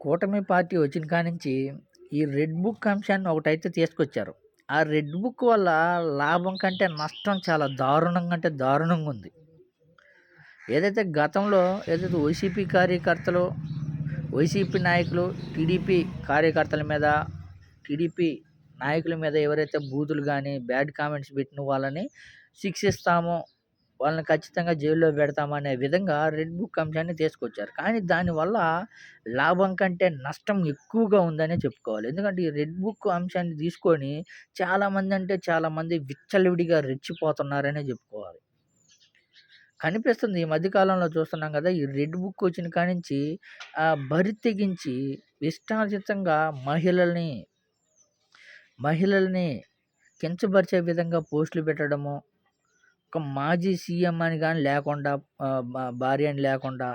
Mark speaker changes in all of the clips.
Speaker 1: కూటమి పార్టీ వచ్చిన కానించి ఈ రెడ్ బుక్ అంశాన్ని ఒకటైతే తీసుకొచ్చారు. ఆ రెడ్ బుక్ వల్ల లాభం కంటే నష్టం చాలా దారుణంగా అంటే దారుణంగా ఉంది. ఏదైతే గతంలో ఏదైతే వైసీపీ కార్యకర్తలు వైసీపీ నాయకులు టీడీపీ కార్యకర్తల మీద టీడీపీ నాయకుల మీద ఎవరైతే బూతులు కానీ బ్యాడ్ కామెంట్స్ పెట్టిన వాళ్ళని శిక్షిస్తామో వాళ్ళని ఖచ్చితంగా జైల్లో పెడతామనే విధంగా రెడ్ బుక్ అంశాన్ని తీసుకొచ్చారు. కానీ దానివల్ల లాభం కంటే నష్టం ఎక్కువగా ఉందనే చెప్పుకోవాలి. ఎందుకంటే ఈ రెడ్ బుక్ అంశాన్ని తీసుకొని చాలామంది అంటే చాలామంది విచ్చలవిడిగా రెచ్చిపోతున్నారనే చెప్పుకోవాలి. కనిపిస్తుంది ఈ మధ్యకాలంలో చూస్తున్నాం కదా ఈ రెడ్ బుక్ వచ్చిన కానించి బరి తెగించి ఇష్టార్జితంగా మహిళల్ని మహిళల్ని కించపరిచే విధంగా పోస్టులు పెట్టడము ఒక మాజీ సీఎం అని కానీ లేకుండా భార్య అని లేకుండా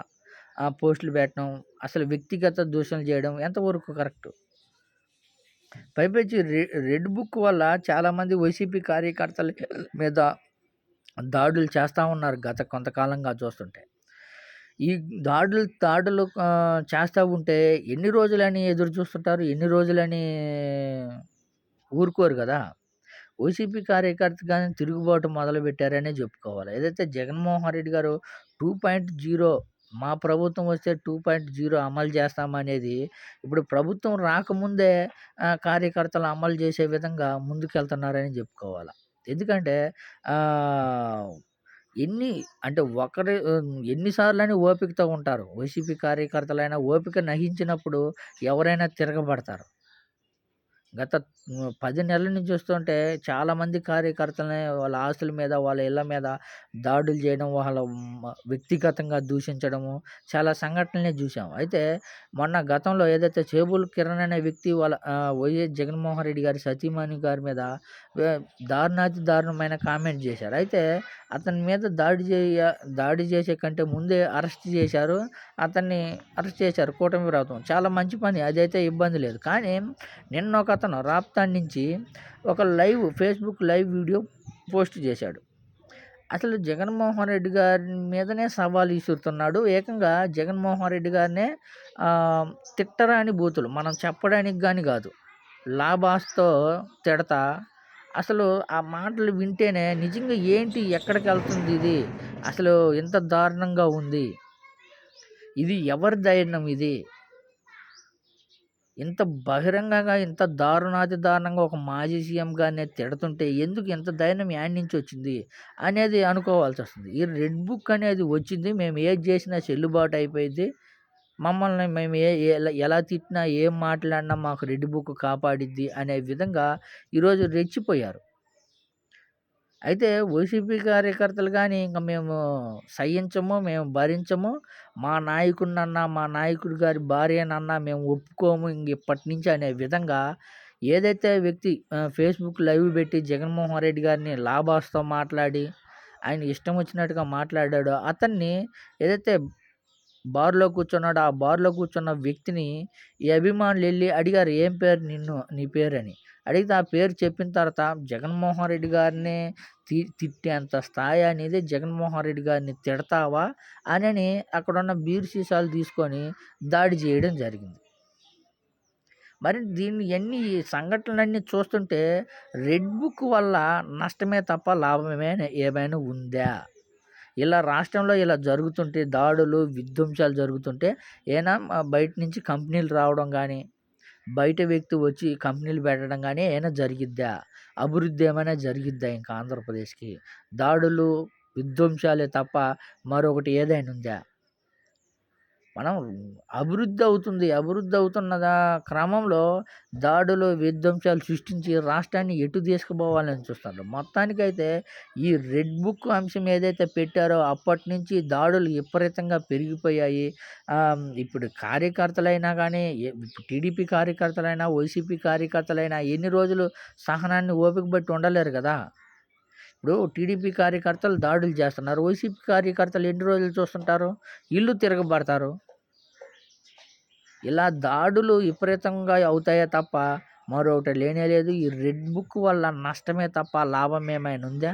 Speaker 1: ఆ పోస్టులు పెట్టడం అసలు వ్యక్తిగత దూషణలు చేయడం ఎంతవరకు కరెక్ట్? పైపేచి రెడ్ బుక్ వల్ల చాలామంది వైసీపీ కార్యకర్తల మీద దాడులు చేస్తూ ఉన్నారు గత కొంతకాలంగా చూస్తుంటే. ఈ దాడులు దాడులు చేస్తూ ఉంటే ఎన్ని రోజులని ఎదురు చూస్తుంటారు? ఎన్ని రోజులని ఊరుకోరు కదా? వైసీపీ కార్యకర్త కానీ తిరుగుబాటు మొదలుపెట్టారనే చెప్పుకోవాలి. ఏదైతే జగన్మోహన్ రెడ్డి గారు టూ పాయింట్ జీరో మా ప్రభుత్వం వస్తే టూ పాయింట్ జీరో అమలు చేస్తామనేది ఇప్పుడు ప్రభుత్వం రాకముందే కార్యకర్తలు అమలు చేసే విధంగా ముందుకెళ్తున్నారని చెప్పుకోవాలి. ఎందుకంటే ఎన్ని అంటే ఒకరి ఎన్నిసార్లని ఓపికతో ఉంటారు. వైసీపీ కార్యకర్తలైనా ఓపిక నహించినప్పుడు ఎవరైనా తిరగబడతారు. గత పది నెలల నుంచి చూస్తుంటే చాలామంది కార్యకర్తలని వాళ్ళ ఆస్తుల మీద వాళ్ళ ఇళ్ళ మీద దాడులు చేయడం వాళ్ళ వ్యక్తిగతంగా దూషించడము చాలా సంఘటనలే చూసాం అయితే మొన్న గతంలో ఏదైతే చేబుల్ కిరణ్ అనే వ్యక్తి వాళ్ళ వైఎస్ జగన్మోహన్ రెడ్డి గారి సతీమణి గారి మీద దారుణాతి దారుణమైన కామెంట్ చేశారు. అయితే అతని మీద దాడి చేయ దాడి చేసే కంటే ముందే అరెస్ట్ చేశారు. అతన్ని అరెస్ట్ చేశారు. కూటమి ప్రభుత్వం. చాలా మంచి పని. అదైతే ఇబ్బంది లేదు. కానీ నిన్న ఒక అతను రాప్తాన్ నుంచి ఒక live Facebook live video post చేశాడు. అసలు జగన్మోహన్ రెడ్డి గారి మీదనే సవాల్ విసురుతున్నాడు. ఏకంగా జగన్మోహన్ రెడ్డి గారినే తిట్టరాని బూతులు మనం చెప్పడానికి కానీ కాదు. లాభాస్తో తిడతా. అసలు ఆ మాటలు వింటేనే నిజంగా ఏంటి ఎక్కడికి వెళ్తుంది ఇది? అసలు ఎంత దారుణంగా ఉంది. ఇది ఎవరి ధైర్యం ఇది? ఇంత బహిరంగంగా ఇంత దారుణాతి దారుణంగా ఒక మాజీ సీఎం గారిని తిడుతుంటే ఎందుకు ఇంత ధైర్యం యాడ్ నుంచి వచ్చింది అనేది అనుకోవాల్సి వస్తుంది. ఈ రెడ్ బుక్ అనేది వచ్చింది మేము ఏది చేసినా చెల్లుబాటు అయిపోయింది. మమ్మల్ని మేము ఏ ఎలా తిట్టినా ఏం మాట్లాడినా మాకు రెడ్ బుక్ కాపాడిద్ది అనే విధంగా ఈరోజు రెచ్చిపోయారు. అయితే వైసీపీ కార్యకర్తలు కానీ ఇంక మేము సహించము మేము భరించము. మా నాయకుడినన్నా మా నాయకుడి గారి భార్యనన్నా మేము ఒప్పుకోము ఇంక ఇప్పటి నుంచి అనే విధంగా ఏదైతే వ్యక్తి ఫేస్బుక్ లైవ్ పెట్టి జగన్మోహన్ రెడ్డి గారిని లాభాస్తో మాట్లాడి ఆయన ఇష్టం వచ్చినట్టుగా మాట్లాడాడో అతన్ని ఏదైతే బార్లో కూర్చున్నాడు ఆ బార్లో కూర్చున్న వ్యక్తిని ఈ అభిమానులు వెళ్ళి అడిగారు ఏం పేరు నిన్ను నీ పేరు అని అడిగితే ఆ పేరు చెప్పిన తర్వాత జగన్మోహన్ రెడ్డి గారిని తి తిట్టేంత స్థాయి అనేది జగన్మోహన్ రెడ్డి గారిని తిడతావా అని అక్కడున్న బీర్ సీసాలు తీసుకొని దాడి చేయడం జరిగింది. మరి దీన్ని ఎన్ని సంఘటనలన్నీ చూస్తుంటే రెడ్ బుక్ వల్ల నష్టమే తప్ప లాభమే ఏమైనా ఉందా? ఇలా రాష్ట్రంలో ఇలా జరుగుతుంటే దాడులు విధ్వంసాలు జరుగుతుంటే ఏనా బయట నుంచి కంపెనీలు రావడం కానీ బయట వ్యక్తి వచ్చి కంపెనీలు పెట్టడం కానీ ఏమైనా జరిగిద్దా? అభివృద్ధి ఏమైనా జరిగిద్దా ఇంకా ఆంధ్రప్రదేశ్కి? దాడులు విధ్వంసాలే తప్ప మరొకటి ఏదైనా ఉందా? మనం అభివృద్ధి అవుతుంది. అభివృద్ధి అవుతున్న క్రమంలో దాడులు విధ్వంసాలు సృష్టించి రాష్ట్రాన్ని ఎటు తీసుకుపోవాలని చూస్తారు. మొత్తానికైతే ఈ రెడ్ బుక్ అంశం ఏదైతే పెట్టారో అప్పటి నుంచి దాడులు విపరీతంగా పెరిగిపోయాయి. ఇప్పుడు కార్యకర్తలైనా కానీ టీడీపీ కార్యకర్తలైనా వైసీపీ కార్యకర్తలైనా ఎన్ని రోజులు సహనాన్ని ఓపిక బట్టి ఉండలేరు కదా. ఇప్పుడు టీడీపీ కార్యకర్తలు దాడులు చేస్తున్నారు. వైసీపీ కార్యకర్తలు ఎన్ని రోజులు చూస్తుంటారు? ఇల్లు తిరగబడతారు. ఇలా దాడులు విపరీతంగా అవుతాయే తప్ప మరొకటి లేనే లేదు. ఈ రెడ్ బుక్ వల్ల నష్టమే తప్ప లాభం ఏమైనా ఉందా?